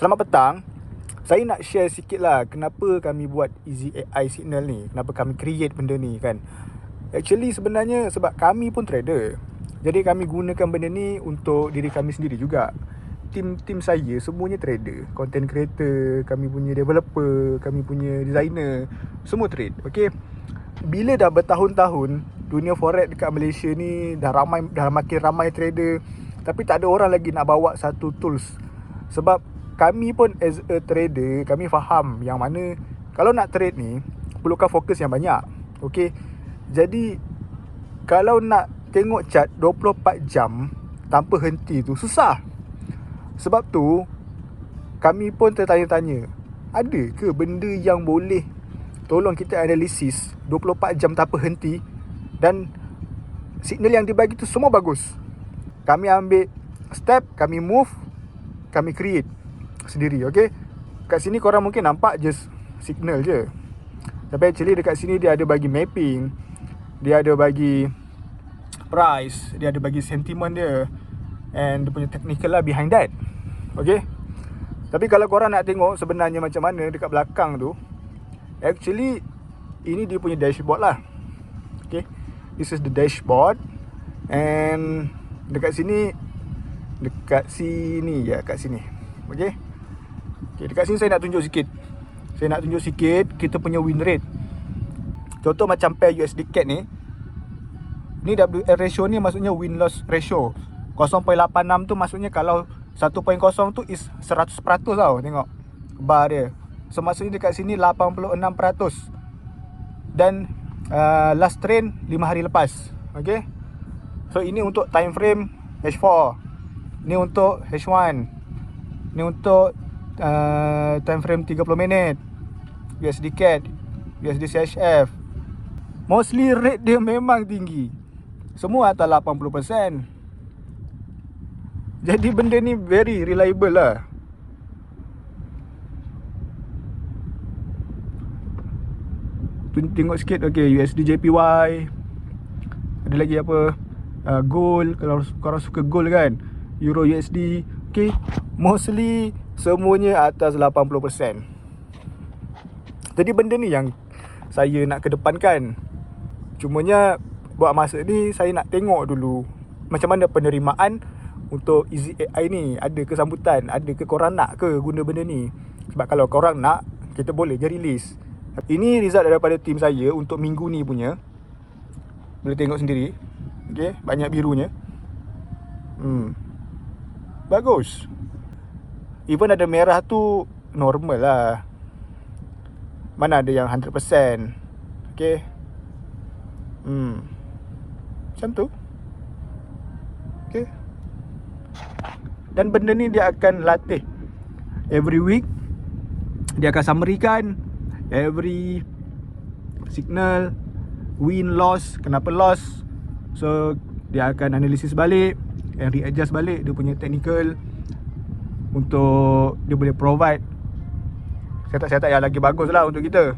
Selamat petang. Saya nak share sikit lah kenapa kami buat Easy AI Signal ni. Kenapa kami create benda ni kan. Actually sebenarnya sebab kami pun trader. Jadi kami gunakan benda ni untuk diri kami sendiri juga. Tim-tim saya semuanya trader. Content creator, kami punya developer, kami punya designer. Semua trade. Okay. Bila dah bertahun-tahun dunia forex dekat Malaysia ni dah ramai dah makin ramai trader tapi tak ada orang lagi nak bawa satu tools sebab kami pun as a trader kami faham yang mana kalau nak trade ni perlukan fokus yang banyak okey? Jadi kalau nak tengok chart 24 jam tanpa henti tu susah. Sebab tu kami pun tertanya-tanya ada ke benda yang boleh tolong kita analisis 24 jam tanpa henti dan signal yang dibagi tu semua bagus. Kami ambil step, kami move, kami create sendiri, okay? Kat sini korang mungkin nampak just signal je. Tapi actually dekat sini dia ada bagi mapping, dia ada bagi price, dia ada bagi sentiment dia and dia punya technical lah behind that. Okay? Tapi kalau korang nak tengok sebenarnya macam mana dekat belakang tu, actually ini dia punya dashboard lah. Okay? This is the dashboard And Dekat sini Dekat sini ya Dekat sini Okay Okay dekat sini saya nak tunjuk sikit. Saya nak tunjuk sikit Kita punya win rate. Contoh macam pair USD CAD ni Ni WL ratio ni maksudnya win loss ratio. 0.86 tu maksudnya kalau 1.0 tu is 100% tau Tengok Bar dia. So maksudnya dekat sini 86% Dan uh, last train 5 hari lepas. Okay So ini untuk time frame H4 Ini untuk H1 Ini untuk uh, time frame 30 minit. USD CAD USD CHF Mostly rate dia memang tinggi. Semua atas 80% Jadi benda ni very reliable lah. Tengok sikit okey USD JPY ada lagi apa? Uh, gold. Kalau korang suka gold kan euro USD okey mostly semuanya atas 80% jadi benda ni yang saya nak kedepankan cumanya buat masa ni saya nak tengok dulu macam mana penerimaan untuk Easy AI ni ada ke sambutan ada ke korang nak ke guna benda ni sebab kalau korang nak kita boleh je release ini result daripada tim saya untuk minggu ni punya. Boleh tengok sendiri. Okey, banyak birunya. Hmm. Bagus. Even ada merah tu normal lah. Mana ada yang 100%. Okey. Hmm. Macam tu. Okey. Dan benda ni dia akan latih every week. Dia akan summary kan every signal win loss kenapa loss so dia akan analisis balik and readjust balik dia punya technical untuk dia boleh provide setup-setup yang lagi bagus lah untuk kita